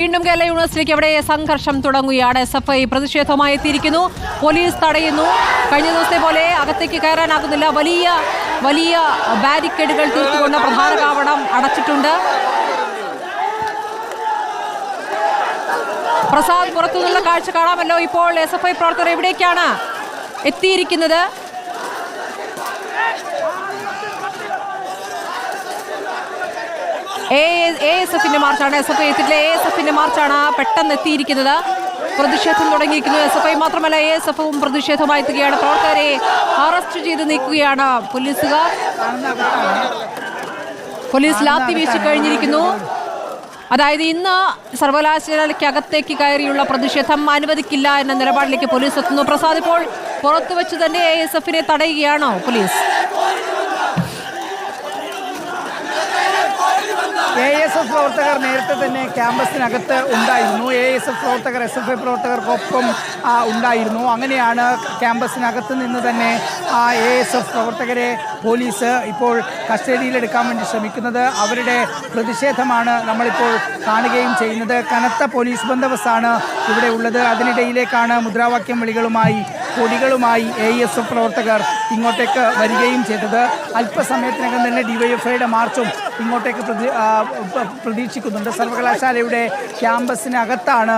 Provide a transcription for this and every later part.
വീണ്ടും കേരള യൂണിവേഴ്സിറ്റിക്ക് അവിടെ സംഘർഷം തുടങ്ങുകയാണ്. എസ് എഫ് ഐ പ്രതിഷേധവുമായി എത്തിയിരിക്കുന്നു. പോലീസ് തടയുന്നു. കഴിഞ്ഞ ദിവസത്തെ പോലെ അകത്തേക്ക് കയറാനാകുന്നില്ല. വലിയ വലിയ ബാരിക്കേഡുകൾ തീർത്തുകൊണ്ട് പ്രധാന കാവടം അടച്ചിട്ടുണ്ട്. പ്രസാദ് പുറത്തുനിന്നുള്ള കാഴ്ച കാണാമല്ലോ. ഇപ്പോൾ എസ് എഫ് ഐ പ്രവർത്തകർ എവിടേക്കാണ് എത്തിയിരിക്കുന്നത്? എ എഫിന്റെ മാർച്ചാണ്. എസ് എഫ് ഐ എത്തിയിട്ടില്ല. എ എസ് എഫിന്റെ മാർച്ചാണ് പെട്ടെന്ന് എത്തിയിരിക്കുന്നത്. പ്രതിഷേധം തുടങ്ങിയിരിക്കുന്നു. എസ് എഫ് ഐ മാത്രമല്ല എ എസ് എഫും പ്രതിഷേധമായി എത്തുകയാണ്. പ്രവർത്തകരെ അറസ്റ്റ് ചെയ്ത് നീക്കുകയാണ് പോലീസുകാർ. പോലീസ് ലാത്തി വീശി കഴിഞ്ഞിരിക്കുന്നു. അതായത് ഇന്ന് സർവകലാശാലയ്ക്കകത്തേക്ക് കയറിയുള്ള പ്രതിഷേധം അനുവദിക്കില്ല എന്ന നിലപാടിലേക്ക് പോലീസ് എത്തുന്നു. പ്രസാദ് ഇപ്പോൾ പുറത്തു വെച്ച് തന്നെ എ എസ് എഫിനെ തടയുകയാണോ പോലീസ്. എ എസ് എഫ് പ്രവർത്തകർ നേരത്തെ തന്നെ ക്യാമ്പസിനകത്ത് ഉണ്ടായിരുന്നു. എ എസ് എഫ് പ്രവർത്തകർ എസ് എഫ് ഐ പ്രവർത്തകർക്കൊപ്പം ഉണ്ടായിരുന്നു. അങ്ങനെയാണ് ക്യാമ്പസിനകത്ത് നിന്ന് തന്നെ ആ എ എസ് എഫ് പ്രവർത്തകരെ പോലീസ് ഇപ്പോൾ കസ്റ്റഡിയിലെടുക്കാൻ വേണ്ടി ശ്രമിക്കുന്നത്. അവരുടെ പ്രതിഷേധമാണ് നമ്മളിപ്പോൾ കാണുകയും ചെയ്യുന്നത്. കനത്ത പോലീസ് ബന്ദോബസ്താണ് ഇവിടെ ഉള്ളത്. അതിനിടയിലേക്കാണ് മുദ്രാവാക്യം വിളികളുമായി കൊടികളുമായി എ എസ് എഫ് പ്രവർത്തകർ ഇങ്ങോട്ടേക്ക് വരികയും ചെയ്തത്. അല്പസമയത്തിനകം തന്നെ ഡിവൈഎഫ്ഐയുടെ മാർച്ചും ഇങ്ങോട്ടേക്ക് പ്രതി പ്രതീക്ഷിക്കുന്നുണ്ട്. സർവകലാശാലയുടെ ക്യാമ്പസിനകത്താണ്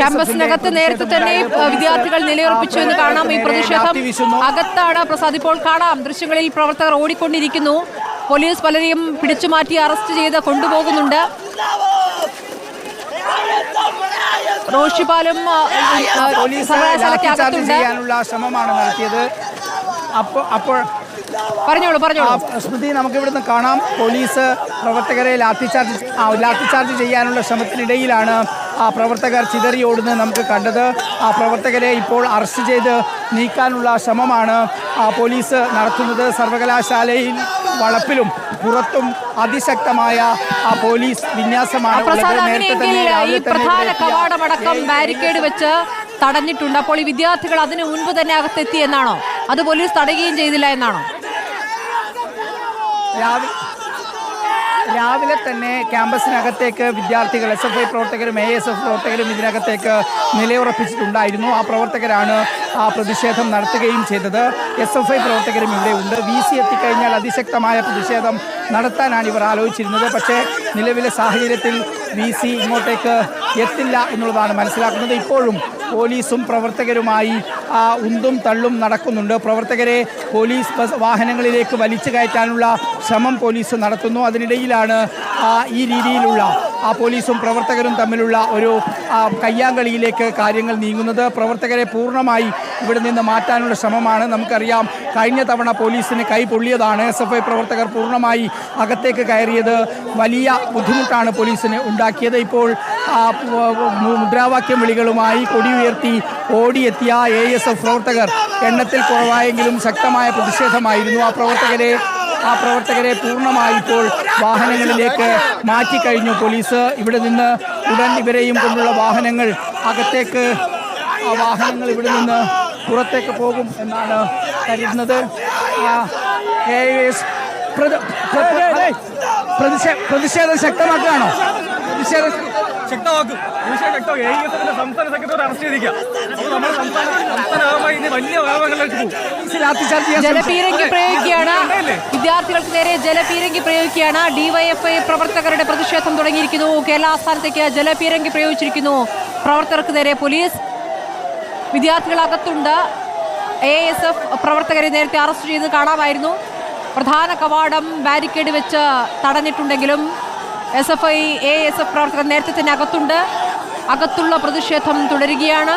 ക്യാമ്പസിനകത്ത് നേരത്തെ തന്നെ വിദ്യാർത്ഥികൾ നിലയുറപ്പിച്ചു എന്ന് കാണാം. ഈ പ്രതിഷേധം അകത്താണ്. പ്രസാദ് ഇപ്പോൾ കാണാം. ദൃശ്യങ്ങളിൽ പ്രവർത്തകർ ഓടിക്കൊണ്ടിരിക്കുന്നു. പോലീസ് പലരെയും പിടിച്ചുമാറ്റി അറസ്റ്റ് ചെയ്ത് കൊണ്ടുപോകുന്നുണ്ട്. റോഷിപാലും ചെയ്യാനുള്ള ശ്രമമാണ് നടത്തിയത്. അപ്പോൾ അപ്പോൾ പറഞ്ഞോളൂ പറഞ്ഞോളൂ. സ്മൃതി നമുക്ക് ഇവിടുന്ന് കാണാം. പോലീസ് പ്രവർത്തകരെ ലാത്തിചാർജ് ലാത്തിചാർജ് ചെയ്യാനുള്ള ശ്രമത്തിനിടയിലാണ് ആ പ്രവർത്തകർ ചിതറി ചിതറിയോടുന്നത് നമുക്ക് കണ്ടത്. ആ പ്രവർത്തകരെ ഇപ്പോൾ അറസ്റ്റ് ചെയ്ത് നീക്കാനുള്ള ശ്രമമാണ് ആ, പോലീസ് നടത്തുന്നത് സർവകലാശാലയിൽ. വളപ്പിലും പുറത്തും അതിശക്തമായ ആ പോലീസ് വിന്യാസമാണ് ഈ പ്രധാന കവാടമടക്കം ബാരിക്കേഡ് വെച്ച് തടഞ്ഞിട്ടുണ്ട്. അപ്പോൾ ഈ വിദ്യാർത്ഥികൾ അതിന് മുൻപ് തന്നെ അകത്തെത്തി എന്നാണോ? അത് പോലീസ് തടയുകയും ചെയ്തില്ല എന്നാണോ? രാവിലെ രാവിലെ തന്നെ ക്യാമ്പസിനകത്തേക്ക് വിദ്യാർത്ഥികൾ എസ് എഫ് ഐ പ്രവർത്തകരും എ എസ് എഫ് പ്രവർത്തകരും ഇതിനകത്തേക്ക് നിലയുറപ്പിച്ചിട്ടുണ്ടായിരുന്നു. ആ പ്രവർത്തകരാണ് ആ പ്രതിഷേധം നടത്തുകയും ചെയ്തത്. എസ് എഫ് ഐ പ്രവർത്തകരും ഇവിടെ ഉണ്ട്. വി സി എത്തിക്കഴിഞ്ഞാൽ അതിശക്തമായ പ്രതിഷേധം നടത്താനാണ് ഇവർ ആലോചിച്ചിരുന്നത്. പക്ഷേ നിലവിലെ സാഹചര്യത്തിൽ വി സി ഇങ്ങോട്ടേക്ക് എത്തില്ല എന്നുള്ളതാണ് മനസ്സിലാക്കുന്നത്. ഇപ്പോഴും പോലീസും പ്രവർത്തകരുമായി ഉന്തും തള്ളും നടക്കുന്നുണ്ട്. പ്രവർത്തകരെ പോലീസ് ബസ് വാഹനങ്ങളിലേക്ക് വലിച്ചു കയറ്റാനുള്ള ശ്രമം പോലീസ് നടത്തുന്നു. അതിനിടയിലാണ് ഈ രീതിയിലുള്ള ആ പോലീസും പ്രവർത്തകരും തമ്മിലുള്ള ഒരു കയ്യാങ്കളിയിലേക്ക് കാര്യങ്ങൾ നീങ്ങുന്നത്. പ്രവർത്തകരെ പൂർണമായി ഇവിടെ നിന്ന് മാറ്റാനുള്ള ശ്രമമാണ്. നമുക്കറിയാം കഴിഞ്ഞ തവണ പോലീസിന് കൈ പൊള്ളിയതാണ്. എസ് എഫ് ഐ പ്രവർത്തകർ പൂർണമായി അകത്തേക്ക് കയറിയത് വലിയ ബുദ്ധിമുട്ടാണ് പോലീസിന് ഉണ്ടാക്കിയത്. ഇപ്പോൾ മുദ്രാവാക്യം വിളികളുമായി കൊടി ഉയർത്തി ഓടിയെത്തിയ എ എസ് എഫ് പ്രവർത്തകർ എണ്ണത്തിൽ കുറവായെങ്കിലും ശക്തമായ പ്രതിഷേധമായിരുന്നു. ആ പ്രവർത്തകരെ ആ പ്രവർത്തകരെ പൂർണമായി ഇപ്പോൾ വാഹനങ്ങളിലേക്ക് മാറ്റിക്കഴിഞ്ഞു. പോലീസ് ഇവിടെ നിന്ന് ഉടൻ ഇവരെയും കൊണ്ടുള്ള വാഹനങ്ങൾ അകത്തേക്ക് ആ വാഹനങ്ങൾ ഇവിടെ നിന്ന് പുറത്തേക്ക് പോകും എന്നാണ് കരുതുന്നത്. പ്രതിഷേധം ശക്തമാക്കുകയാണോ? പ്രതിഷേധം ശക്തമാക്കും. തീർച്ചയായും ശക്തമാക്കും. എ എസ് എഫിന്റെ സംസ്ഥാന സെക്രട്ടറി അറസ്റ്റ് ചെയ്തിരിക്കുക. അപ്പോൾ നമ്മുടെ സംസ്ഥാന സംസ്ഥാന ഭാഗമായി ഇനി വലിയ വ്യാപകങ്ങളിലേക്ക്. ജലപീരങ്കി പ്രയോഗിക്കുകയാണ്. വിദ്യാർത്ഥികൾക്ക് നേരെ ജലപീരങ്കി പ്രയോഗിക്കുകയാണ്. ഡിവൈഎഫ്ഐ പ്രവർത്തകരുടെ പ്രതിഷേധം തുടങ്ങിയിരിക്കുന്നു. കേരള ആസ്ഥാനത്തേക്ക് ജലപീരങ്കി പ്രയോഗിച്ചിരിക്കുന്നു. പ്രവർത്തകർക്ക് നേരെ പോലീസ്. വിദ്യാർത്ഥികൾ അകത്തുണ്ട്. എ എസ് എഫ് പ്രവർത്തകരെ നേരത്തെ അറസ്റ്റ് ചെയ്ത് കാണാമായിരുന്നു. പ്രധാന കവാടം ബാരിക്കേഡ് വെച്ച് തടഞ്ഞിട്ടുണ്ടെങ്കിലും S F I A S F പ്രവർത്തകർ നേരത്തെ തന്നെ അകത്തുണ്ട്. അകത്തുള്ള പ്രതിഷേധം തുടരുകയാണ്.